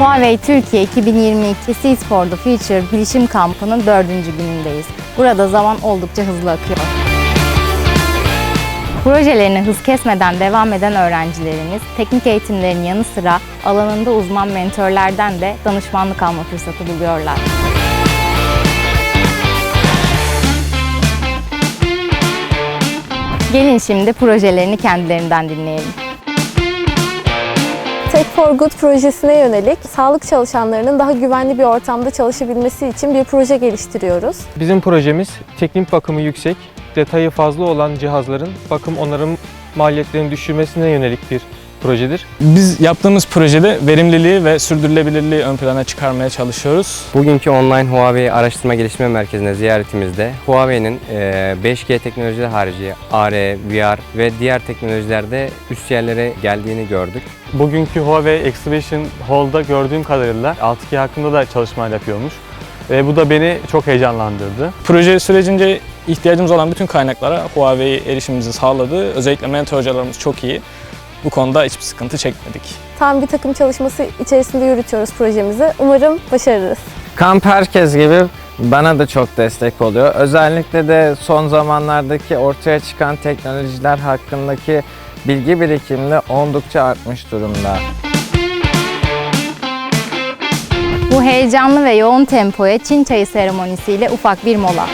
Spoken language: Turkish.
Huawei Türkiye 2022 Seas for the Future bilişim kampının dördüncü günündeyiz. Burada zaman oldukça hızlı akıyor. Projelerine hız kesmeden devam eden öğrencilerimiz teknik eğitimlerin yanı sıra alanında uzman mentörlerden de danışmanlık alma fırsatı buluyorlar. Gelin şimdi projelerini kendilerinden dinleyelim. For Good projesine yönelik sağlık çalışanlarının daha güvenli bir ortamda çalışabilmesi için bir proje geliştiriyoruz. Bizim projemiz teknik bakımı yüksek, detayı fazla olan cihazların bakım onarım maliyetlerini düşürmesine yönelik bir projedir. Biz yaptığımız projede verimliliği ve sürdürülebilirliği ön plana çıkarmaya çalışıyoruz. Bugünkü online Huawei Araştırma Geliştirme Merkezi'ne ziyaretimizde Huawei'nin eee, 5G teknolojileri harici AR, VR ve diğer teknolojilerde üst yerlere geldiğini gördük. Bugünkü Huawei Exhibition Hall'da gördüğüm kadarıyla 6G hakkında da çalışmalar yapıyormuş. Ve bu da beni çok heyecanlandırdı. Proje sürecince ihtiyacımız olan bütün kaynaklara Huawei erişimimizi sağladı. Özellikle mentor hocalarımız çok iyi. Bu konuda hiçbir sıkıntı çekmedik. Tam bir takım çalışması içerisinde yürütüyoruz projemizi. Umarım başarırız. Kamp herkes gibi bana da çok destek oluyor. Özellikle de son zamanlardaki ortaya çıkan teknolojiler hakkındaki bilgi birikimli oldukça artmış durumda. Bu heyecanlı ve yoğun tempoya Çin çayı seremonisiyle ufak bir mola.